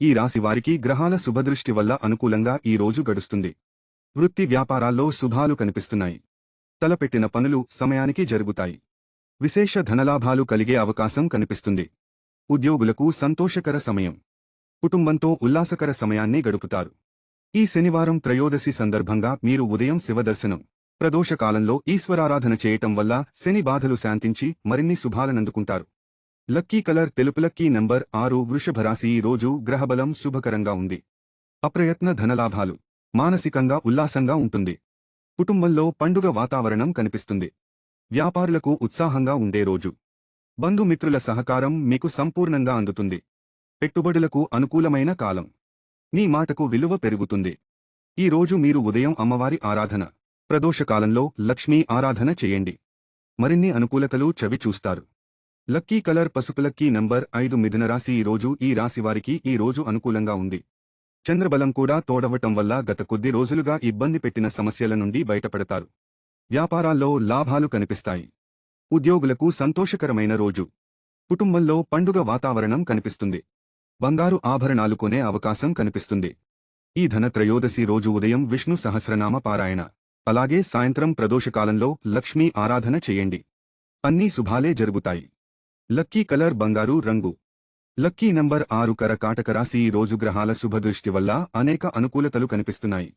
ఈ రాశి వారికి గ్రహాల శుభదృష్టి వల్ల అనుకూలంగా ఈ రోజు గడుస్తుంది. వృత్తి వ్యాపారాల్లో శుభాలు కనిపిస్తున్నాయి. తలపెట్టిన పనులు సమయానికి జరుగుతాయి. విశేష ధనలాభాలు కలిగే అవకాశం కనిపిస్తుంది. ఉద్యోగులకు సంతోషకర సమయం. కుటుంబంతో ఉల్లాసకర సమయాన్ని గడుపుతారు. ఈ శనివారం త్రయోదశి సందర్భంగా మీరు ఉదయం శివదర్శనం ప్రదోషకాలంలో ఈశ్వరారాధన చేయటం వల్ల శని బాధలు శాంతించి మరిన్ని శుభాలనందుకుంటారు లక్కీ కలర్ తెలుపు లక్కీ నంబర్ ఆరు వృషభరాశి ఈ రోజు గ్రహబలం శుభకరంగా ఉంది. అప్రయత్న ధనలాభాలు మానసికంగా ఉల్లాసంగా ఉంటుంది. కుటుంబంలో పండుగ వాతావరణం కనిపిస్తుంది. వ్యాపారులకు ఉత్సాహంగా ఉండే రోజు. బంధుమిత్రుల సహకారం మీకు సంపూర్ణంగా అందుతుంది. పెట్టుబడులకు అనుకూలమైన కాలం. మీ మాటకు విలువ పెరుగుతుంది. ఈ రోజు మీరు ఉదయం అమ్మవారి ఆరాధన ప్రదోషకాలంలో లక్ష్మీ ఆరాధన చేయండి. మరిన్ని అనుకూలతలు చవి చూస్తారు లక్కీ కలర్ పసుపు లక్కీ నంబర్ ఐదు మిథున రాశి ఈ రోజు ఈ రాశివారికి ఈ రోజు అనుకూలంగా ఉంది. చంద్రబలం కూడా తోడవటం వల్ల గత కొద్ది రోజులుగా ఇబ్బంది పెట్టిన సమస్యల నుండి బయటపడతారు. వ్యాపారాల్లో లాభాలు కనిపిస్తాయి. ఉద్యోగులకు సంతోషకరమైన రోజు. కుటుంబంలో పండుగ వాతావరణం కనిపిస్తుంది. బంగారు ఆభరణాలు కొనే అవకాశం కనిపిస్తుంది. ఈ ధనత్రయోదశి రోజు ఉదయం విష్ణు సహస్రనామ పారాయణ. అలాగే సాయంత్రం ప్రదోషకాలంలో లక్ష్మీ ఆరాధన చేయండి. అన్నీ శుభాలే జరుగుతాయి. లక్కీ కలర్ బంగారు రంగు. లక్కీ నంబర్ ఆరు కరకాటక రాశి ఈ రోజు గ్రహాల శుభదృష్టి వల్ల అనేక అనుకూలతలు కనిపిస్తున్నాయి.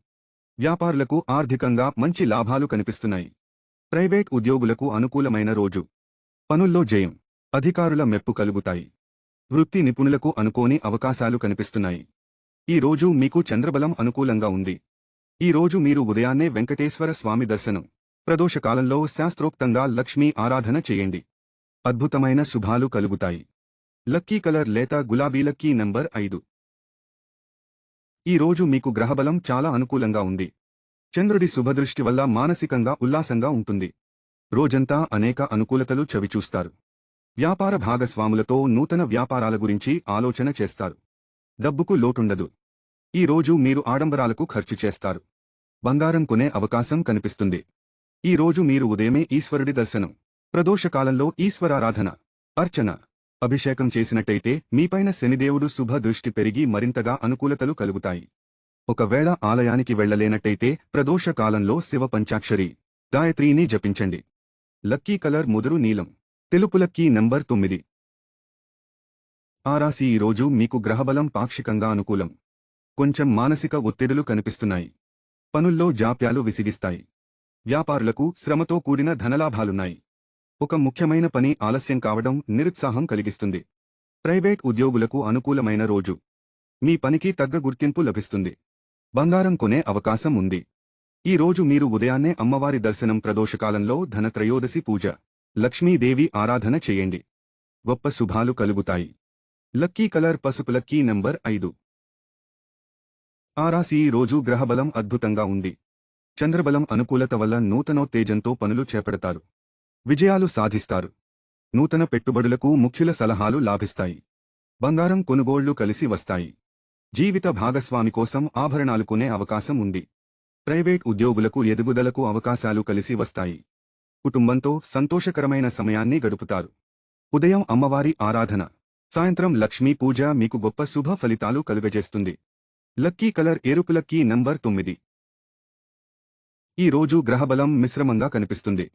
వ్యాపారులకు ఆర్థికంగా మంచి లాభాలు కనిపిస్తున్నాయి. ప్రైవేట్ ఉద్యోగులకు అనుకూలమైన రోజు. పనుల్లో జయం. అధికారుల మెప్పు కలుగుతాయి. వృత్తి నిపుణులకు అనుకోని అవకాశాలు కనిపిస్తున్నాయి. ఈ రోజు మీకు చంద్రబలం అనుకూలంగా ఉంది. ఈ రోజు మీరు ఉదయాన్నే వెంకటేశ్వర స్వామి దర్శనం. ప్రదోషకాలంలో శాస్త్రోక్తంగా లక్ష్మీ ఆరాధన చేయండి. అద్భుతమైన శుభాలు కలుగుతాయి. లక్కీ కలర్ లేత గులాబీ లక్కీ నంబర్ ఐదు. ఈ రోజు మీకు గ్రహబలం చాలా అనుకూలంగా ఉంది. చంద్రుడి శుభదృష్టి వల్ల మానసికంగా ఉల్లాసంగా ఉంటుంది. రోజంతా అనేక అనుకూలతలు చవిచూస్తారు. వ్యాపార భాగస్వాములతో నూతన వ్యాపారాల గురించి ఆలోచన చేస్తారు. డబ్బుకు లోటుండదు. ఈ రోజు మీరు ఆడంబరాలకు ఖర్చు చేస్తారు. బంగారం కొనే అవకాశం కనిపిస్తుంది. ఈ రోజు మీరు ఉదయమే ఈశ్వరుడి దర్శనం. ప్రదోషకాలంలో ఈశ్వరారాధన అర్చన అభిషేకం చేసినట్టయితే మీపైన శనిదేవుడు శుభ దృష్టి పెరిగి మరింతగా అనుకూలతలు కలుగుతాయి. ఒకవేళ ఆలయానికి వెళ్ళలేనట్టయితే ప్రదోషకాలంలో శివ పంచాక్షరి గాయత్రీని జపించండి. లక్కీ కలర్ ముదురు నీలం తెలుపు లక్కీ నంబర్ తొమ్మిది. ఆరాశి ఈరోజు మీకు గ్రహబలం పాక్షికంగా అనుకూలం. కొంచెం మానసిక ఒత్తిడులు కనిపిస్తున్నాయి. పనుల్లో జాప్యాలు విసిగిస్తాయి. వ్యాపారులకు శ్రమతో కూడిన ధనలాభాలున్నాయి. ఒక ముఖ్యమైన పని ఆలస్యం కావడం నిరుత్సాహం కలిగిస్తుంది. ప్రైవేట్ ఉద్యోగులకు అనుకూలమైన రోజు. మీ పనికి తగ్గ గుర్తింపు లభిస్తుంది. బంగారం కొనే అవకాశం ఉంది. ఈ రోజు మీరు ఉదయాన్నే అమ్మవారి దర్శనం ప్రదోషకాలంలో ధనత్రయోదశి పూజ లక్ష్మీదేవి ఆరాధన చేయండి. గొప్ప శుభాలు కలుగుతాయి. లక్కీ కలర్ పసుపు లక్కీ నంబర్ ఐదు. ఆరాసి రోజు గ్రహబలం అద్భుతంగా ఉంది. చంద్రబలం అనుకూలత వల్ల నూతనోత్తేజంతో పనులు చేపడతారు. విజయాలు సాధిస్తారు. నూతన పెట్టుబడులకు ముఖ్యుల సలహాలు లాభిస్తాయి. బంగారం కొనుగోళ్ళు కలిసి వస్తాయి. జీవిత భాగస్వామి కోసం ఆభరణాలు కొనే అవకాశం ఉంది. ప్రైవేట్ ఉద్యోగులకు ఎదుగుదలకు అవకాశాలు కలిసి వస్తాయి. కుటుంబంతో సంతోషకరమైన సమయాన్ని గడుపుతారు. ఉదయం అమ్మవారి ఆరాధన. సాయంత్రం లక్ష్మీ పూజ మీకు గొప్ప శుభ ఫలితాలు కలుగజేస్తుంది. లక్కీ కలర్ ఎరుపు లక్కీ నంబర్ తొమ్మిది. ఈ రోజు గ్రహబలం మిశ్రమంగా కనిపిస్తుంది.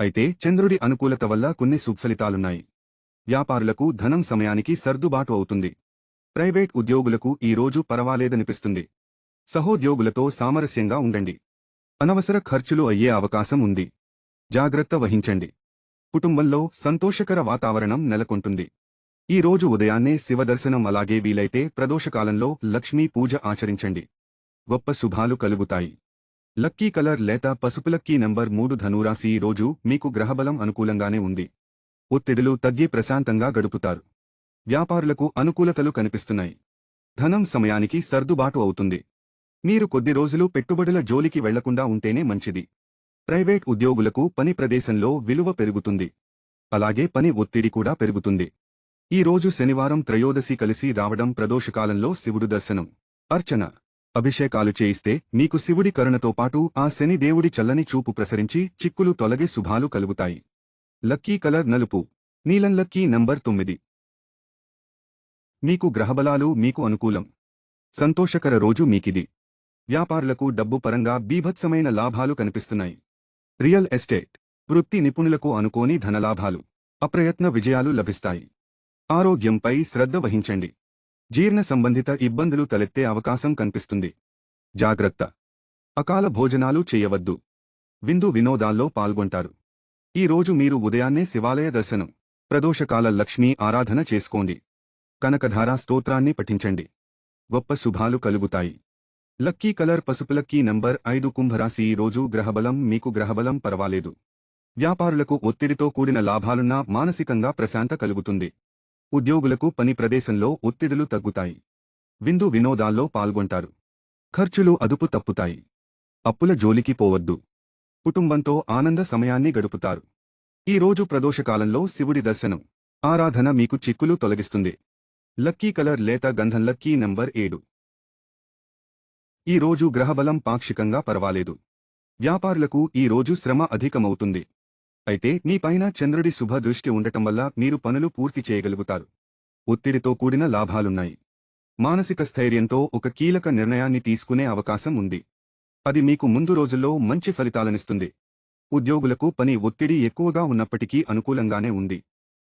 అయితే చంద్రుడి అనుకూలత వల్ల కొన్ని సుఫలితాలున్నాయి. వ్యాపారులకు ధనం సమయానికి సర్దుబాటు అవుతుంది. ప్రైవేట్ ఉద్యోగులకు ఈ రోజు పరవాలేదనిపిస్తుంది. సహోద్యోగులతో సామరస్యంగా ఉండండి. అనవసర ఖర్చులు అయ్యే అవకాశం ఉంది. జాగ్రత్త వహించండి. కుటుంబంలో సంతోషకర వాతావరణం నెలకొంటుంది. ఈ రోజు ఉదయాన్నే శివదర్శనం అలాగే వీలైతే ప్రదోషకాలంలో లక్ష్మీ పూజ ఆచరించండి. గొప్ప శుభాలు కలుగుతాయి. లక్కీ కలర్ లేత పసుపు లక్కీ నంబర్ మూడు ధనురాశి ఈ రోజు మీకు గ్రహబలం అనుకూలంగానే ఉంది. ఒత్తిడులు తగ్గి ప్రశాంతంగా గడుపుతారు. వ్యాపారులకు అనుకూలతలు కనిపిస్తున్నాయి. ధనం సమయానికి సర్దుబాటు అవుతుంది. మీరు కొద్ది రోజులు పెట్టుబడుల జోలికి వెళ్ళకుండా ఉంటేనే మంచిది. ప్రైవేట్ ఉద్యోగులకు పని ప్రదేశంలో విలువ పెరుగుతుంది. అలాగే పని ఒత్తిడి కూడా పెరుగుతుంది. ఈ రోజు శనివారం త్రయోదశి కలిసి రావడం ప్రదోషకాలంలో శివుడు దర్శనం. అర్చన. అభిషేకాలు చేయిస్తే మీకు శివుడి కరుణతో పాటు ఆ శని దేవుడి చల్లని చూపు ప్రసరించి చిక్కులు తొలగి శుభాలు కలుగుతాయి. లక్కీ కలర్ నలుపు. నీలం లక్కీ నంబర్ తొమ్మిది. మీకు గ్రహబలాలు మీకు అనుకూలం. సంతోషకర రోజు మీకిది. వ్యాపారులకు డబ్బు పరంగా బీభత్సమైన లాభాలు కనిపిస్తున్నాయి. Real estate. వృత్తి నిపుణులకు అనుకోని ధనలాభాలు. అప్రయత్న విజయాలు లభిస్తాయి. ఆరోగ్యంపై శ్రద్ధ వహించండి. జీర్ణ సంబంధిత ఇబ్బందులు తలెత్తే అవకాశం కనిపిస్తుంది. జాగ్రత్త. అకాల భోజనాలు చేయవద్దు. విందు వినోదాల్లో పాల్గొంటారు. ఈ రోజు మీరు ఉదయాన్నే శివాలయ దర్శనం ప్రదోషకాల లక్ష్మీ ఆరాధన చేసుకోండి. కనకధారా స్తోత్రాన్ని పఠించండి. గొప్ప శుభాలు కలుగుతాయి. లక్కీ కలర్ పసుపు లక్కీ నంబర్ ఐదు కుంభరాశి ఈరోజు గ్రహబలం మీకు గ్రహబలం పర్వాలేదు. వ్యాపారులకు ఒత్తిడితో కూడిన లాభాలున్నా మానసికంగా ప్రశాంత కలుగుతుంది. ఉద్యోగులకు పని ప్రదేశంలో ఒత్తిడులు తగ్గుతాయి. విందు వినోదాల్లో పాల్గొంటారు. ఖర్చులు అదుపు తప్పుతాయి. అప్పుల జోలికి పోవద్దు. కుటుంబంతో ఆనంద సమయాన్ని గడుపుతారు. ఈ రోజు ప్రదోషకాలంలో శివుడి దర్శనం. ఆరాధన మీకు చిక్కులు తొలగిస్తుంది. లక్కీ కలర్ లేత గంధం లక్కీ నంబర్ ఏడు. ఈ రోజు గ్రహబలం పాక్షికంగా పర్వాలేదు. వ్యాపారులకు ఈ రోజు శ్రమ అధికమవుతుంది. అయితే మీపైన చంద్రుడి శుభ దృష్టి ఉండటం వల్ల మీరు పనులు పూర్తి చేయగలుగుతారు. ఒత్తిడితో కూడిన లాభాలున్నాయి. మానసిక స్థైర్యంతో ఒక కీలక నిర్ణయాన్ని తీసుకునే అవకాశం ఉంది. అది మీకు ముందు రోజుల్లో మంచి ఫలితాలనిస్తుంది. ఉద్యోగులకు పని ఒత్తిడి ఎక్కువగా ఉన్నప్పటికీ అనుకూలంగానే ఉంది.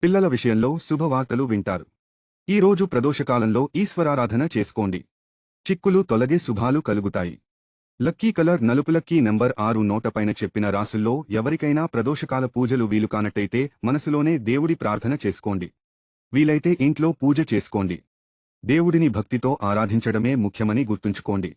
పిల్లల విషయంలో శుభవార్తలు వింటారు. ఈ రోజు ప్రదోషకాలంలో ఈశ్వరారాధన చేసుకోండి. చిక్కులు తొలగే శుభాలు కలుగుతాయి. లక్కీ కలర్ నలుపు లక్కీ నెంబర్ ఆరు నోటపైన చెప్పిన రాసుల్లో ఎవరికైనా ప్రదోషకాల పూజలు వీలు కానట్టయితే మనసులోనే దేవుడి ప్రార్థన చేసుకోండి. వీలైతే ఇంట్లో పూజ చేసుకోండి. దేవుడిని భక్తితో ఆరాధించడమే ముఖ్యమని గుర్తుంచుకోండి.